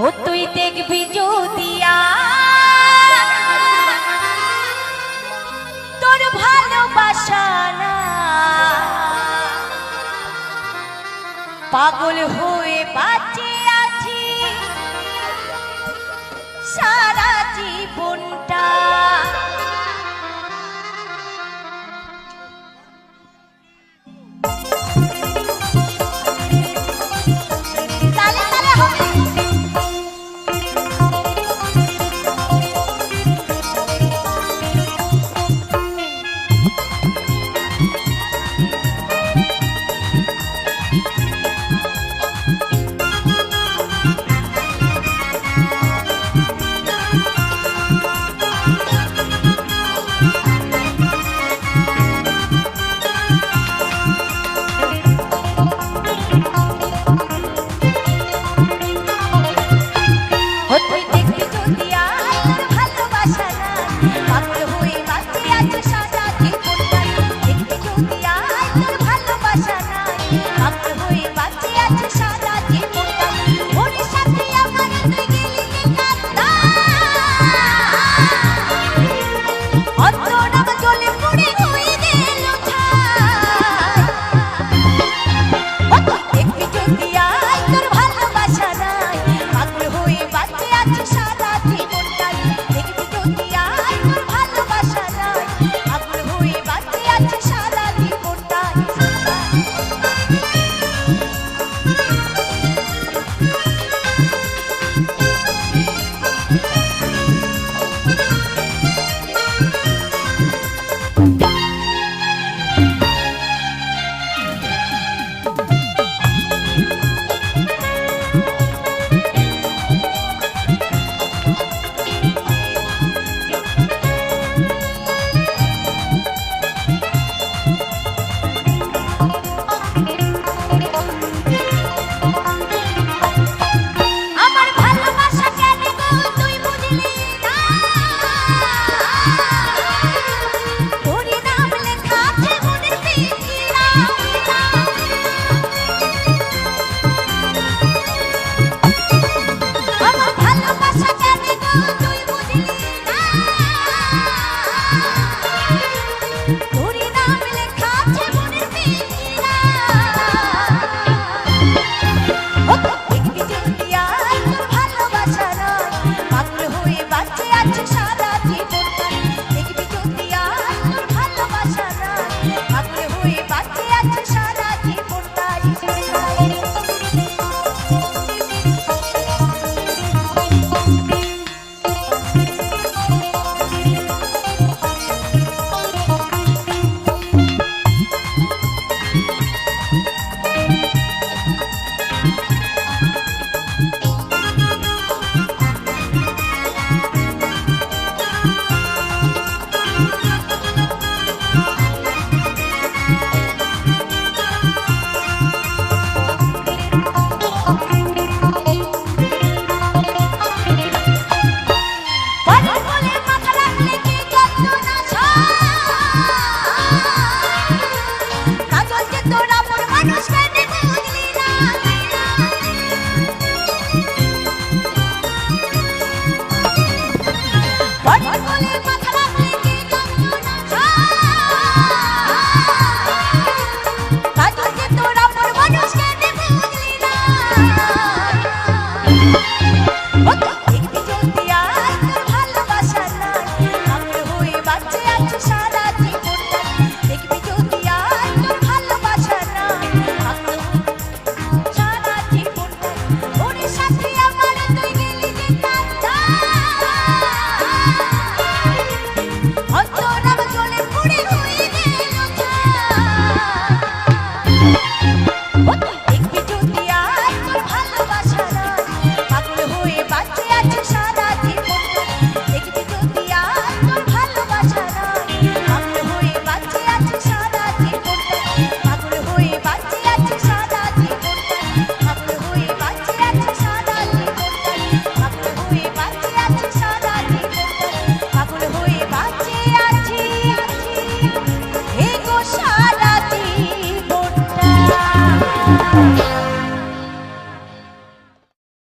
ও তুই দেখবি যদিয়া তোর ভালোবাসা না। পাগল হয়ে